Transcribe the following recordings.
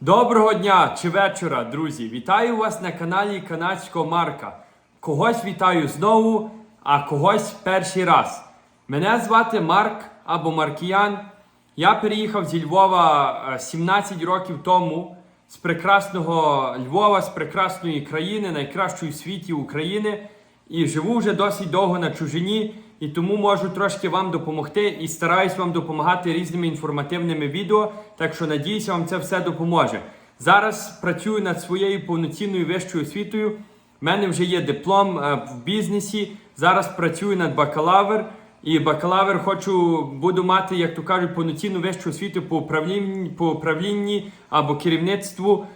Доброго дня чи вечора, друзі! Вітаю вас на каналі Канадського Марка. Когось вітаю знову, а когось перший раз. Мене звати Марк або Маркіян. Я переїхав зі Львова е, 17 років тому з прекрасного Львова, з прекрасної країни, найкращої в світі України. І живу вже досить довго на чужині, і тому можу трошки вам допомогти і стараюсь вам допомагати різними інформативними відео. Так що надіюся, вам це все допоможе. Зараз працюю над своєю повноцінною вищою освітою. У мене вже є диплом е, в бізнесі. Зараз працюю над бакалавр. І бакалавр хочу буду мати, як то кажуть, повноцінну вищу освіту по управлінні, по управлінні або керівництву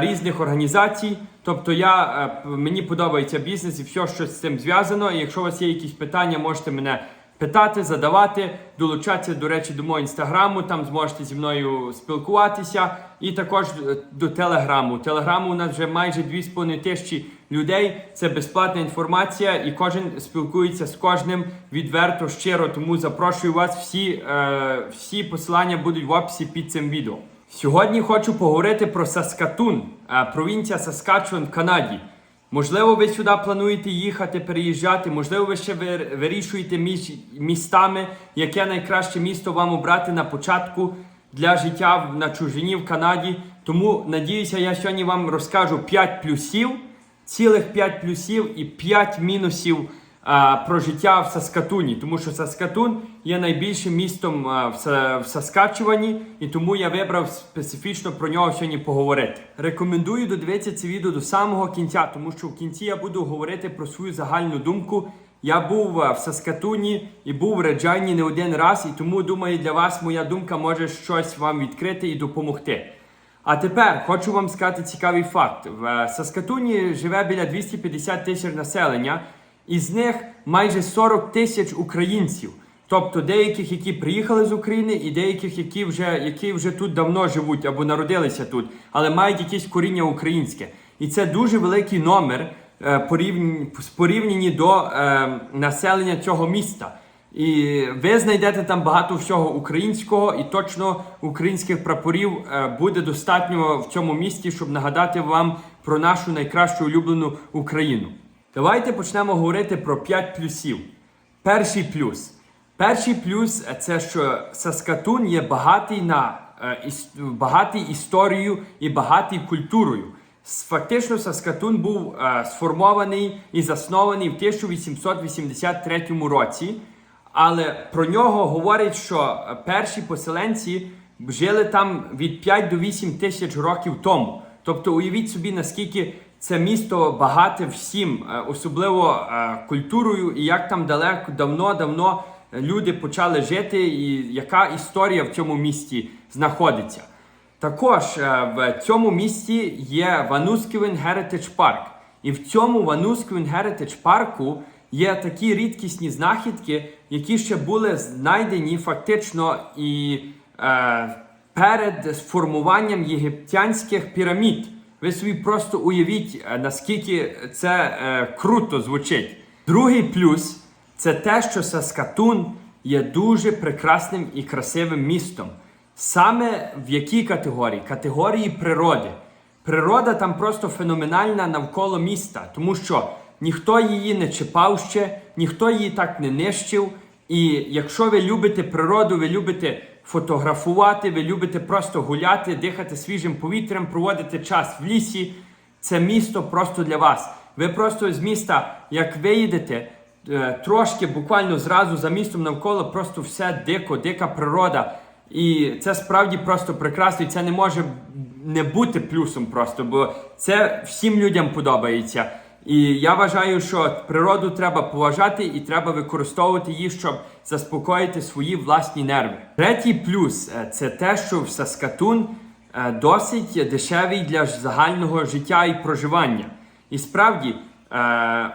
різних організацій. Тобто я, е, мені подобається бізнес і все, що з цим зв'язано. І якщо у вас є якісь питання, можете мене питати, задавати, долучатися, до речі, до мого інстаграму, там зможете зі мною спілкуватися. І також е, до телеграму. Телеграму у нас вже майже 2,5 тисячі людей. Це безплатна інформація, і кожен спілкується з кожним відверто, щиро. Тому запрошую вас. Всі, е, всі посилання будуть в описі під цим відео. Сьогодні хочу поговорити про Саскатун, е, провінція Саскачуан в Канаді. Можливо, ви сюди плануєте їхати, переїжджати, можливо, ви ще вир- вирішуєте між містами, яке найкраще місто вам обрати на початку для життя на чужині в Канаді. Тому надіюся, я сьогодні вам розкажу 5 плюсів, цілих 5 плюсів і 5 мінусів про життя в Саскатуні. Тому що Саскатун є найбільшим містом в, Са- Саскачувані, і тому я вибрав специфічно про нього сьогодні поговорити. Рекомендую додивитися це відео до самого кінця, тому що в кінці я буду говорити про свою загальну думку. Я був в Саскатуні і був в Реджайні не один раз, і тому думаю, для вас моя думка може щось вам відкрити і допомогти. А тепер хочу вам сказати цікавий факт: в е, Саскатуні живе біля 250 тисяч населення, із них майже 40 тисяч українців. Тобто деяких, які приїхали з України, і деяких, які вже, які вже тут давно живуть або народилися тут, але мають якесь коріння українське. І це дуже великий номер е, порівняні, з порівнянні до е, населення цього міста. І ви знайдете там багато всього українського, і точно українських прапорів е, буде достатньо в цьому місті, щоб нагадати вам про нашу найкращу улюблену Україну. Давайте почнемо говорити про 5 плюсів. Перший плюс. Перший плюс це що Саскатун є багатий на е, багатий історією і багатий культурою. Фактично, Саскатун був е, сформований і заснований в 1883 році. Але про нього говорять, що е, перші поселенці жили там від 5 до 8 тисяч років тому. Тобто, уявіть собі, наскільки це місто багате всім, е, особливо е, культурою, і як там далеко давно-давно люди почали жити, і яка історія в цьому місті знаходиться. Також е, в цьому місті є Ванусківен Heritage Park. І в цьому Ванусківен Heritage парку є такі рідкісні знахідки, які ще були знайдені фактично і е, перед сформуванням єгиптянських пірамід. Ви собі просто уявіть, е, наскільки це е, круто звучить. Другий плюс це те, що Саскатун є дуже прекрасним і красивим містом. Саме в якій категорії? Категорії природи. Природа там просто феноменальна навколо міста, тому що ніхто її не чіпав ще, ніхто її так не нищив. І якщо ви любите природу, ви любите фотографувати, ви любите просто гуляти, дихати свіжим повітрям, проводити час в лісі, це місто просто для вас. Ви просто з міста, як виїдете, е, трошки буквально зразу за містом навколо просто все дико, дика природа. І це справді просто прекрасно, і це не може не бути плюсом просто, бо це всім людям подобається. І я вважаю, що природу треба поважати і треба використовувати її, щоб заспокоїти свої власні нерви. Третій плюс е, це те, що в Саскатун е, досить дешевий для загального життя і проживання. І справді, е,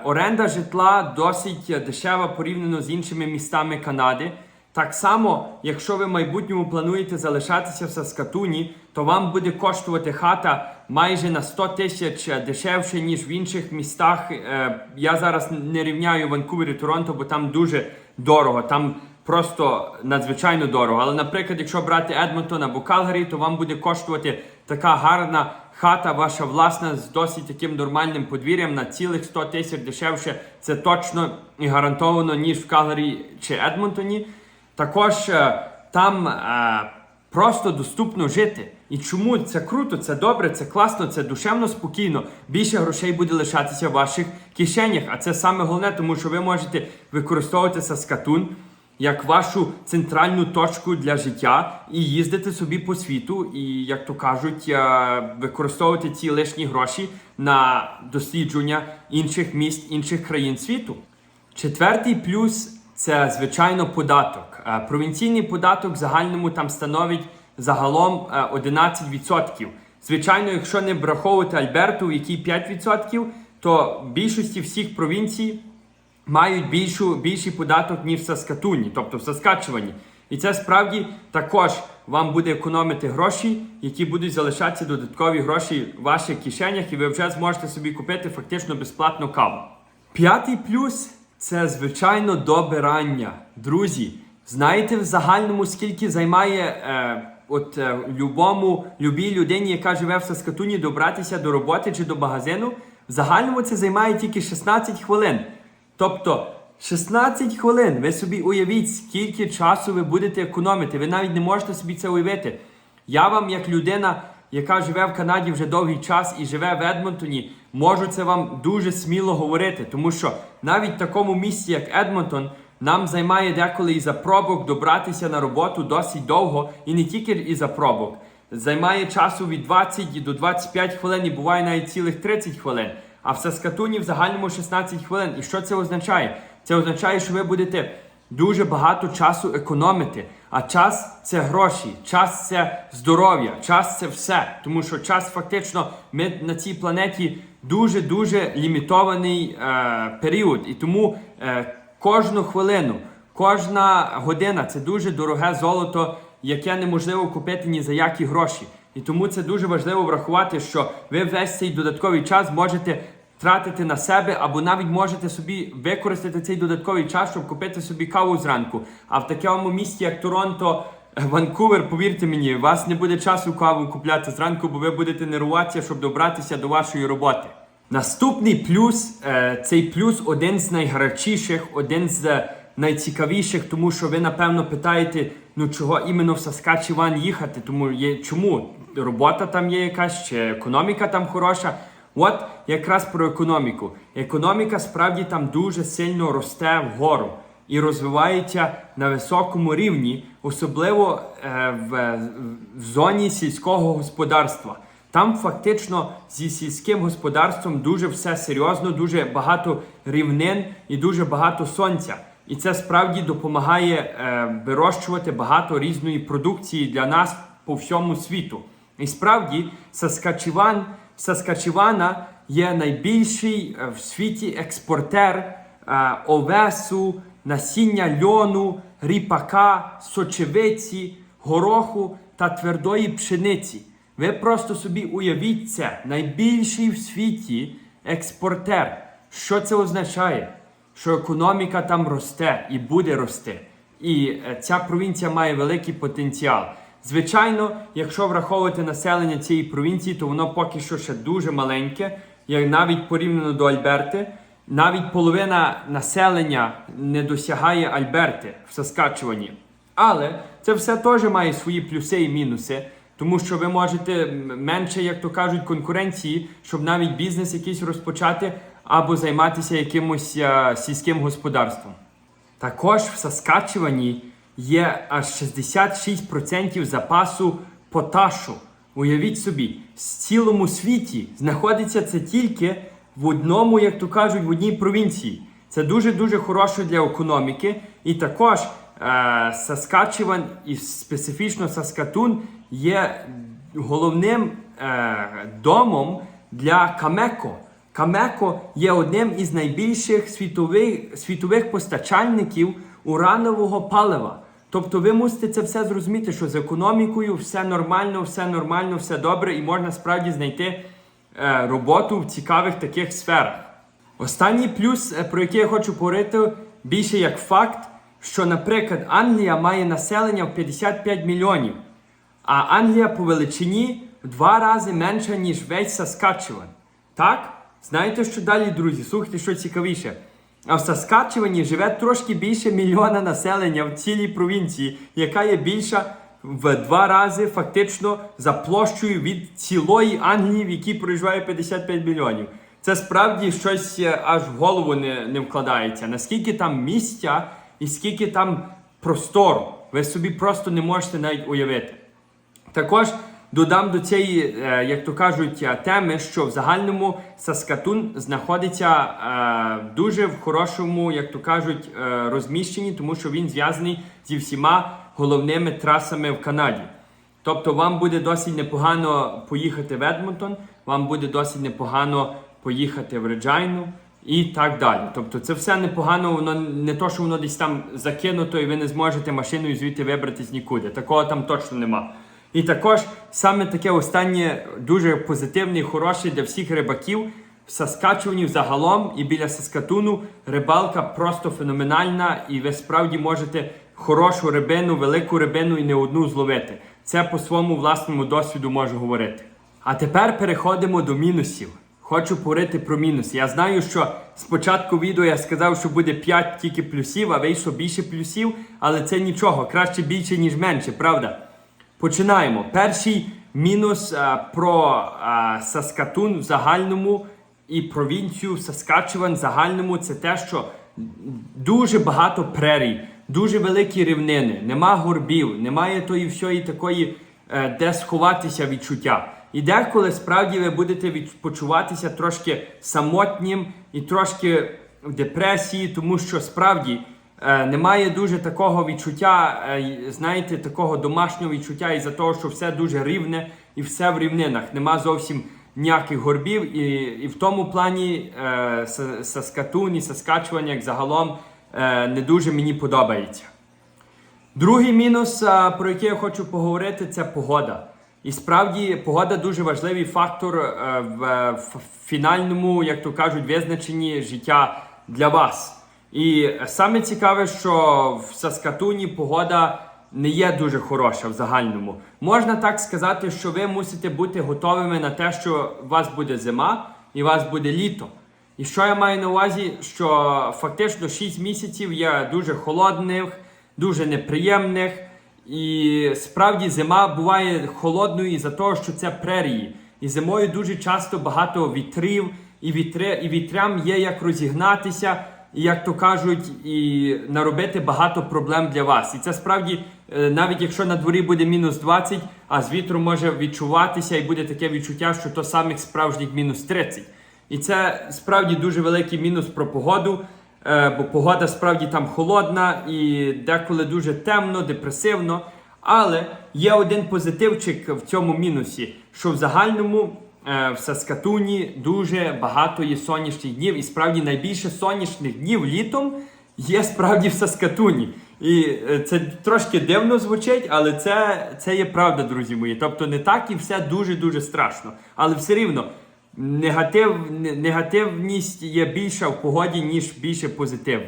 оренда житла досить дешева порівняно з іншими містами Канади. Так само, якщо ви в майбутньому плануєте залишатися в Саскатуні, то вам буде коштувати хата майже на 100 тисяч дешевше, ніж в інших містах. Е, Я зараз не рівняю Ванкувер і Торонто, бо там дуже дорого. Там просто надзвичайно дорого. Але, наприклад, якщо брати Едмонтон або Калгарі, то вам буде коштувати така гарна хата, ваша власна, з досить таким нормальним подвір'ям на цілих 100 тисяч дешевше. Це точно і гарантовано, ніж в Калгарі чи Едмонтоні. Також е, там е, просто доступно жити. І чому це круто, це добре, це класно, це душевно спокійно. Більше грошей буде лишатися в ваших кишенях. А це саме головне, тому що ви можете використовувати Саскатун як вашу центральну точку для життя і їздити собі по світу, і, як то кажуть, е, використовувати ці лишні гроші на дослідження інших міст, інших країн світу. Четвертий плюс це звичайно податок. Е, Провінційний податок в загальному там становить загалом е, 11%. Звичайно, якщо не враховувати Альберту, в якій 5%, то більшості всіх провінцій мають більшу, більший податок, ніж в Саскатуні, тобто в Саскачувані. І це справді також вам буде економити гроші, які будуть залишатися додаткові гроші в ваших кишенях, і ви вже зможете собі купити фактично безплатну каву. П'ятий плюс це звичайно добирання. Друзі, знаєте в загальному скільки займає е, от е, любому любій людині, яка живе в Саскатуні, добратися до роботи чи до магазину? В загальному це займає тільки 16 хвилин. Тобто 16 хвилин. Ви собі уявіть, скільки часу ви будете економити. Ви навіть не можете собі це уявити. Я вам, як людина, яка живе в Канаді вже довгий час і живе в Едмонтоні, можу це вам дуже сміло говорити, тому що навіть в такому місці, як Едмонтон, нам займає деколи і за пробок добратися на роботу досить довго, і не тільки і за пробок. Займає часу від 20 до 25 хвилин і буває навіть цілих 30 хвилин. А в Саскатуні в загальному 16 хвилин. І що це означає? Це означає, що ви будете дуже багато часу економити. А час це гроші, час це здоров'я, час це все. Тому що час фактично ми на цій планеті дуже дуже лімітований е, період. І тому е, кожну хвилину, кожна година це дуже дороге золото, яке неможливо купити ні за які гроші. І тому це дуже важливо врахувати, що ви весь цей додатковий час можете тратити на себе, або навіть можете собі використати цей додатковий час, щоб купити собі каву зранку. А в такому місті, як Торонто, Ванкувер, повірте мені, у вас не буде часу каву купляти зранку, бо ви будете нервуватися, щоб добратися до вашої роботи. Наступний плюс е, цей плюс один з найгарячіших, один з найцікавіших, тому що ви напевно питаєте, ну чого іменно в Саскачеван їхати, тому є чому робота там є якась, чи економіка там хороша. От якраз про економіку. Економіка справді там дуже сильно росте вгору і розвивається на високому рівні, особливо е, в, в зоні сільського господарства. Там фактично зі сільським господарством дуже все серйозно, дуже багато рівнин і дуже багато сонця. І це справді допомагає е, вирощувати багато різної продукції для нас по всьому світу. І справді Саскачеван, Саскачевана є найбільший е, в світі експортер е, овесу, насіння льону, ріпака, сочевиці, гороху та твердої пшениці. Ви просто собі уявіть це, найбільший в світі експортер. Що це означає? Що економіка там росте і буде рости. І е, ця провінція має великий потенціал. Звичайно, якщо враховувати населення цієї провінції, то воно поки що ще дуже маленьке, як навіть порівняно до Альберти. Навіть половина населення не досягає Альберти в Саскачувані. Але це все теж має свої плюси і мінуси, тому що ви можете менше, як то кажуть, конкуренції, щоб навіть бізнес якийсь розпочати або займатися якимось е, сільським господарством. Також в Саскачевані є аж 66% запасу поташу. Уявіть собі, в цілому світі знаходиться це тільки в одному, як то кажуть, в одній провінції. Це дуже-дуже хороше для економіки. І також Саскачеван і специфічно Саскатун є головним е, домом для Камеко. Камеко є одним із найбільших світових, світових постачальників уранового палива. Тобто ви мусите це все зрозуміти, що з економікою все нормально, все нормально, все добре, і можна справді знайти е, роботу в цікавих таких сферах. Останній плюс, е, про який я хочу поговорити більше як факт, що, наприклад, Англія має населення в 55 мільйонів, а Англія по величині в два рази менша, ніж весь Саскачеван. Так? Знаєте, що далі, друзі? Слухайте, що цікавіше. А в Саскачевані живе трошки більше мільйона населення в цілій провінції, яка є більша в два рази фактично за площею від цілої Англії, в якій проживає 55 мільйонів. Це справді щось е, аж в голову не, не вкладається. Наскільки там місця і скільки там простору, ви собі просто не можете навіть уявити. Також додам до цієї, е, як то кажуть, е, теми, що в загальному Саскатун знаходиться е, дуже в хорошому, як то кажуть, розміщенні, тому що він зв'язаний зі всіма головними трасами в Канаді. Тобто вам буде досить непогано поїхати в Едмонтон, вам буде досить непогано поїхати в Реджайну і так далі. Тобто це все непогано, воно не то, що воно десь там закинуто, і ви не зможете машиною звідти вибратись нікуди. Такого там точно нема. І також саме таке останнє дуже позитивне і хороше для всіх рибаків. В Саскачевані загалом і біля Саскатуну рибалка просто феноменальна, і ви справді можете хорошу рибину, велику рибину і не одну зловити. Це по своєму власному досвіду можу говорити. А тепер переходимо до мінусів. Хочу поговорити про мінуси. Я знаю, що спочатку відео я сказав, що буде 5 тільки плюсів, а вийшло більше плюсів, але це нічого, краще більше, ніж менше, правда? Починаємо. Перший мінус а, про а, Саскатун в загальному і провінцію Саскачеван в загальному це те, що дуже багато прерій, дуже великі рівнини, нема горбів, немає тої всієї такої, е, де сховатися відчуття. І деколи справді ви будете почуватися трошки самотнім і трошки в депресії, тому що справді е, немає дуже такого відчуття, е, знаєте, такого домашнього відчуття із-за того, що все дуже рівне і все в рівнинах. Нема зовсім ніяких горбів. І, і в тому плані е, Са- Саскатун і Саскачеван, як загалом, е, не дуже мені подобається. Другий мінус, а, про який я хочу поговорити, це погода. І справді погода дуже важливий фактор е, в фінальному, як то кажуть, визначенні життя для вас. І саме цікаве, що в Саскатуні погода не є дуже хороша в загальному. Можна так сказати, що ви мусите бути готовими на те, що у вас буде зима і у вас буде літо. І що я маю на увазі, що фактично 6 місяців є дуже холодних, дуже неприємних. І справді зима буває холодною із-за того, що це прерії. І зимою дуже часто багато вітрів, і, вітри, і вітрям є як розігнатися, і як то кажуть, і наробити багато проблем для вас. І це справді, е, навіть якщо на дворі буде мінус 20, а з вітру може відчуватися, і буде таке відчуття, що то самих справжніх мінус 30. І це справді дуже великий мінус про погоду, бо погода справді там холодна і деколи дуже темно, депресивно. Але є один позитивчик в цьому мінусі, що в загальному е, в Саскатуні дуже багато є сонячних днів, і справді найбільше сонячних днів літом є справді в Саскатуні. І е, це трошки дивно звучить, але це, це є правда, друзі мої. Тобто не так і все дуже-дуже страшно. Але все рівно негатив, негативність є більша в погоді, ніж більше позитив.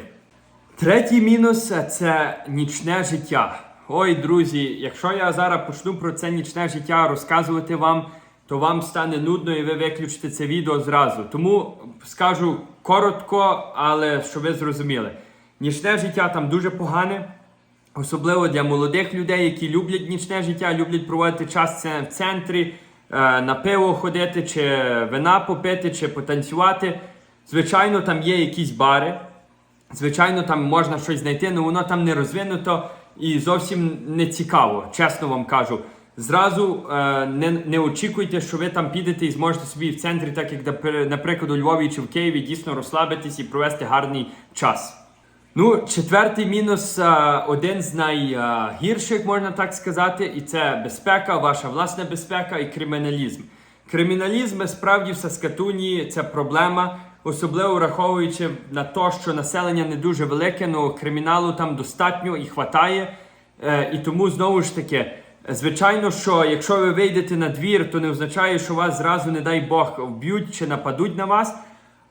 Третій мінус е, це нічне життя. Ой, друзі, якщо я зараз почну про це нічне життя розказувати вам, то вам стане нудно і ви виключите це відео зразу. Тому скажу коротко, але щоб ви зрозуміли. Нічне життя там дуже погане. Особливо для молодих людей, які люблять нічне життя, люблять проводити час в центрі, на пиво ходити, чи вина попити, чи потанцювати. Звичайно, там є якісь бари. Звичайно, там можна щось знайти, але воно там не розвинуто і зовсім не цікаво, чесно вам кажу. Зразу е, не, не очікуйте, що ви там підете і зможете собі в центрі, так як напри- наприклад у Львові чи в Києві, дійсно розслабитись і провести гарний час. Ну, четвертий мінус, один з найгірших, можна так сказати, і це безпека, ваша власна безпека і криміналізм. Криміналізм справді в Саскатуні це проблема, особливо враховуючи на те, що населення не дуже велике, але криміналу там достатньо і хватає. Е, І тому знову ж таки, звичайно, що якщо ви вийдете на двір, то не означає, що вас зразу, не дай Бог, вб'ють чи нападуть на вас.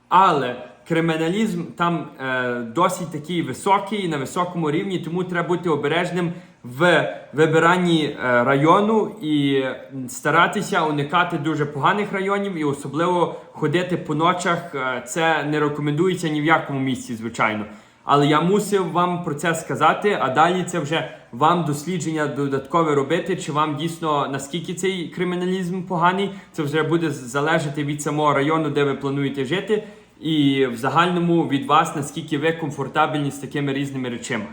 Але криміналізм там е, досить такий високий, на високому рівні, тому треба бути обережним в вибиранні е, району і старатися уникати дуже поганих районів, і особливо ходити по ночах. е, Це не рекомендується ні в якому місці, звичайно. Але я мусив вам про це сказати, а далі це вже вам дослідження додаткове робити, чи вам дійсно наскільки цей криміналізм поганий, це вже буде залежати від самого району, де ви плануєте жити, і в загальному від вас, наскільки ви комфортабельні з такими різними речами.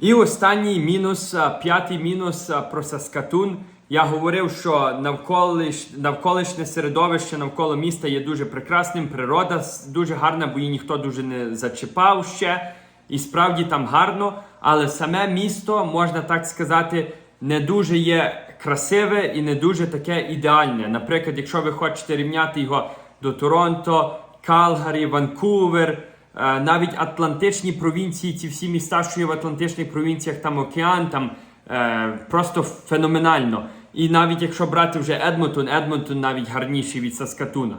І останній мінус, п'ятий мінус про Саскатун. Я говорив, що навколиш, навколишнє середовище навколо міста є дуже прекрасним, природа дуже гарна, бо її ніхто дуже не зачіпав ще. І справді там гарно, але саме місто, можна так сказати, не дуже є красиве і не дуже таке ідеальне. Наприклад, якщо ви хочете рівняти його до Торонто, Калгарі, Ванкувер, е, навіть Атлантичні провінції, ці всі міста, що є в Атлантичних провінціях, там океан, там е, просто феноменально. І навіть якщо брати вже Едмонтон, Едмонтон навіть гарніший від Саскатуна.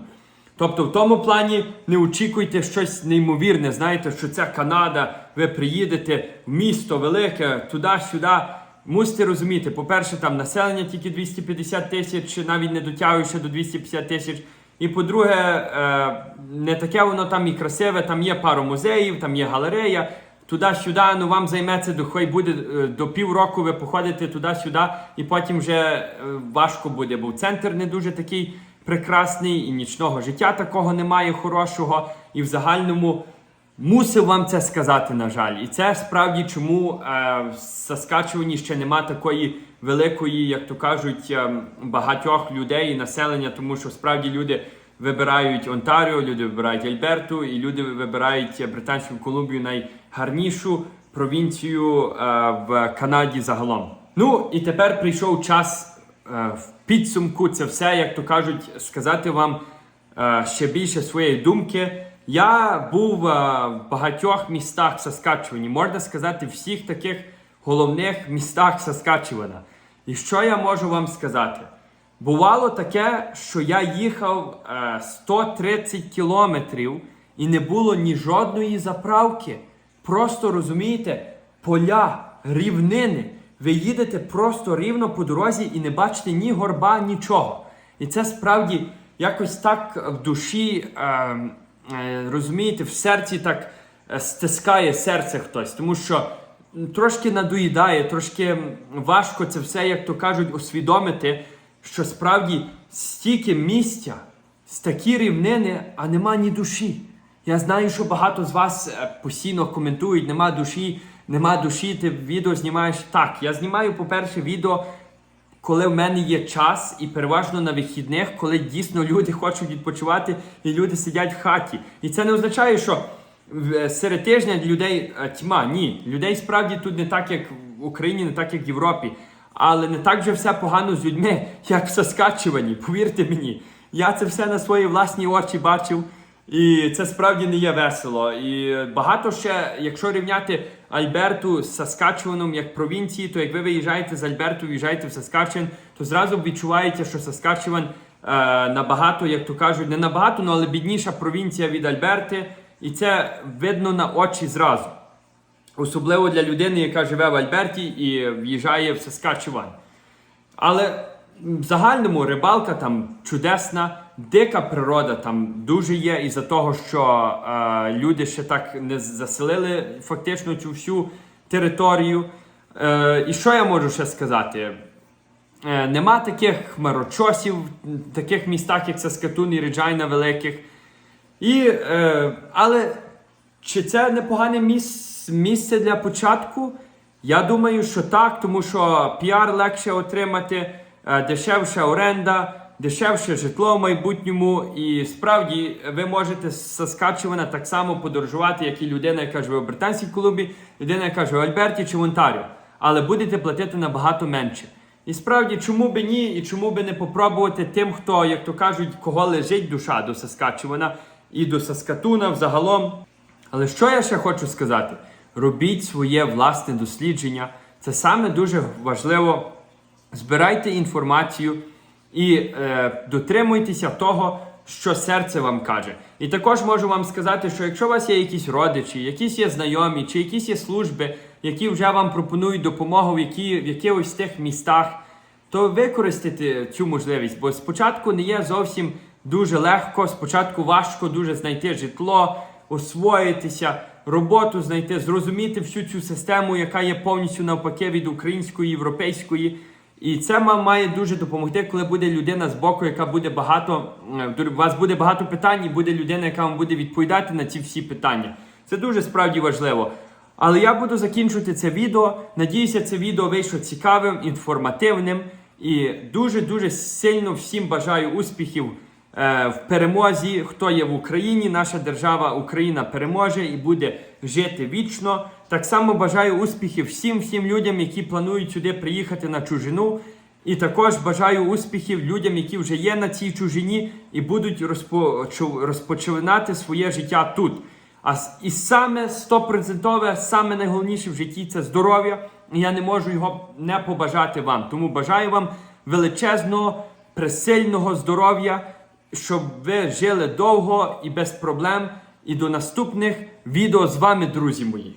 Тобто, в тому плані не очікуйте щось неймовірне. Знаєте, що це Канада, ви приїдете в місто велике, туди-сюди. Мусите розуміти, по-перше, там населення тільки 250 тисяч, навіть не дотягує до 250 тисяч. І по-друге, е, не таке воно там і красиве, там є пару музеїв, там є галерея. Туди-сюди, ну вам займеться до хай буде е, до півроку ви походите туди-сюди, і потім вже е, важко буде, бо центр не дуже такий прекрасний, і нічного життя такого немає хорошого. І в загальному мусив вам це сказати, на жаль. І це справді чому е, в Саскачевані ще нема такої великої, як то кажуть, е, багатьох людей і населення, тому що справді люди. Вибирають Онтаріо, люди вибирають Альберту, і люди вибирають Британську Колумбію найгарнішу провінцію е, в Канаді загалом. Ну і тепер прийшов час е, в підсумку це все, як то кажуть, сказати вам е, ще більше своєї думки. Я був е, в багатьох містах Саскачевані, можна сказати, всіх таких головних містах Саскачевана. І що я можу вам сказати? Бувало таке, що я їхав е, 130 кілометрів і не було ні жодної заправки. Просто розумієте, поля, рівнини. Ви їдете просто рівно по дорозі і не бачите ні горба, нічого. І це справді якось так в душі, е, е, розумієте, в серці так е, стискає серце хтось, тому що трошки надоїдає, трошки важко це все, як то кажуть, усвідомити, що справді стільки місця, такі рівнини, а нема ні душі. Я знаю, що багато з вас е, постійно коментують, нема душі, нема душі, ти відео знімаєш. Так, я знімаю, по-перше, відео, коли в мене є час, і переважно на вихідних, коли дійсно люди хочуть відпочивати і люди сидять в хаті. І це не означає, що е, серед тижня людей е, тьма. Ні, людей справді тут не так, як в Україні, не так, як в Європі. Але не так вже все погано з людьми, як в Саскачевані. Повірте мені, я це все на свої власні очі бачив. І це справді не є весело. І багато ще, якщо рівняти Альберту з Саскачеваном як провінції, то як ви виїжджаєте з Альберту, виїжджаєте в Саскачеван, то зразу відчуваєте, що Саскачеван е, набагато, як то кажуть, не набагато, ну, але бідніша провінція від Альберти. І це видно на очі зразу. Особливо для людини, яка живе в Альберті і в'їжджає в Саскачеван. Але в загальному рибалка там чудесна, дика природа там дуже є, із-за того, що е, люди ще так не заселили фактично цю всю територію. Е, і що я можу ще сказати? Е, нема таких хмарочосів в таких містах, як Саскатун і Реджайна великих. І, е, але чи це непогане міс- місце для початку? Я думаю, що так, тому що піар легше отримати, е, дешевша оренда, дешевше житло в майбутньому. І справді ви можете з Саскачевана так само подорожувати, як і людина, яка живе в Британській Колумбії, людина, яка живе в Альберті чи в Онтаріо. Але будете платити набагато менше. І справді, чому би ні, і чому би не попробувати тим, хто, як то кажуть, кого лежить душа до Саскачевана і до Саскатуна взагалом. Але що я ще хочу сказати? Робіть своє власне дослідження. Це саме дуже важливо. Збирайте інформацію і е, дотримуйтеся того, що серце вам каже. І також можу вам сказати, що якщо у вас є якісь родичі, якісь є знайомі, чи якісь є служби, які вже вам пропонують допомогу в, які, в якихось тих містах, то використайте цю можливість, бо спочатку не є зовсім дуже легко, спочатку важко дуже знайти житло, освоїтися, роботу знайти, зрозуміти всю цю систему, яка є повністю навпаки від української, європейської. І це вам має дуже допомогти, коли буде людина з боку, яка буде багато, е, у вас буде багато питань, і буде людина, яка вам буде відповідати на ці всі питання. Це дуже справді важливо. Але я буду закінчувати це відео. Надіюся, це відео вийшло цікавим, інформативним. І дуже-дуже сильно всім бажаю успіхів в перемозі. Хто є в Україні, наша держава Україна переможе і буде жити вічно. Так само бажаю успіхів всім всім людям, які планують сюди приїхати на чужину. І також бажаю успіхів людям, які вже є на цій чужині і будуть розпочинати своє життя тут. А і саме стопроцентове, саме найголовніше в житті це здоров'я. І я не можу його не побажати вам. Тому бажаю вам величезного, пресильного здоров'я, щоб ви жили довго і без проблем. І до наступних відео з вами, друзі мої.